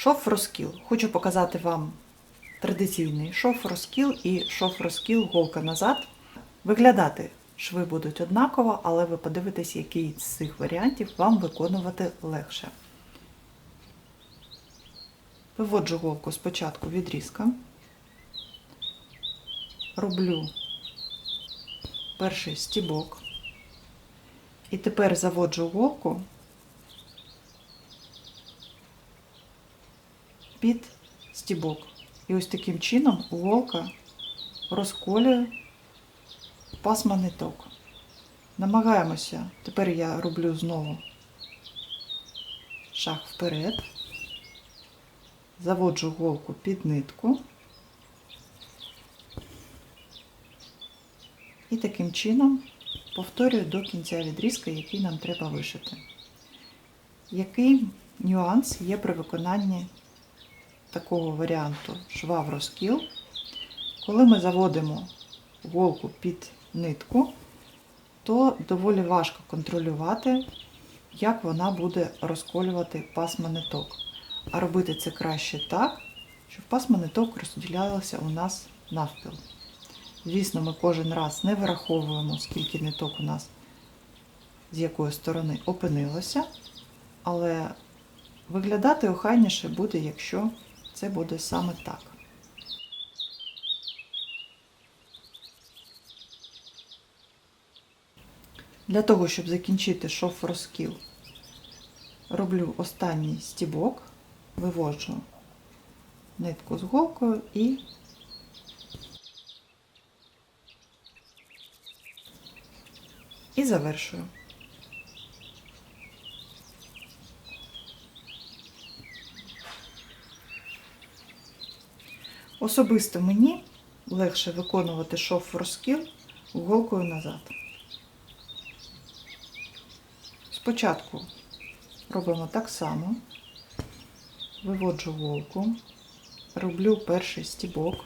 Шов розкіл. Хочу показати вам традиційний шов розкіл і шов розкіл голка назад. Виглядати шви будуть однаково, але ви подивитесь, який з цих варіантів вам виконувати легше. Виводжу голку спочатку відрізка. Роблю перший стібок. І тепер заводжу голку під стібок. І ось таким чином голка розколює пасма ниток. Намагаємося, тепер я роблю знову шаг вперед, заводжу голку під нитку. І таким чином повторюю до кінця відрізка, який нам треба вишити. Який нюанс є при виконанні такого варіанту шва в розкіл? Коли ми заводимо голку під нитку, то доволі важко контролювати, як вона буде розколювати пасма ниток. А робити це краще так, щоб пасма ниток розділялися у нас навпіл. Звісно, ми кожен раз не враховуємо, скільки ниток у нас з якої сторони опинилося, але виглядати охайніше буде, якщо це буде саме так. Для того, щоб закінчити шов розкіл, роблю останній стібок, виводжу нитку з голкою і і завершую. Особисто мені легше виконувати шов розкіл голкою назад. Спочатку робимо так само, виводжу голку, роблю перший стібок,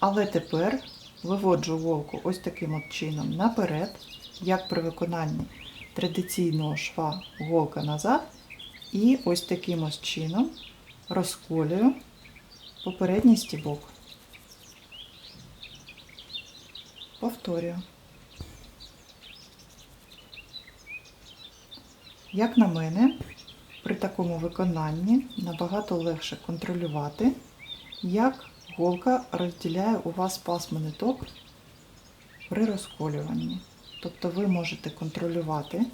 але тепер виводжу голку ось таким от чином наперед, як при виконанні традиційного шва голка назад, і ось таким ось чином розколюю попередній стібок. Повторюю. Як на мене, при такому виконанні набагато легше контролювати, як голка розділяє у вас пасми ниток при розколюванні. Тобто ви можете контролювати,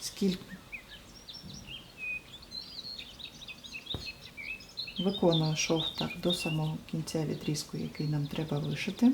скільки виконую шов так до самого кінця відрізку, який нам треба вишити.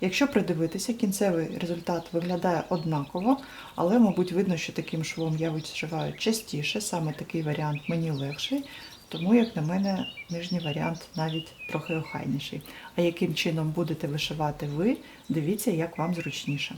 Якщо придивитися, кінцевий результат виглядає однаково, але, мабуть, видно, що таким швом я вишиваю частіше, саме такий варіант мені легший, тому, як на мене, нижній варіант навіть трохи охайніший. А яким чином будете вишивати ви, дивіться, як вам зручніше.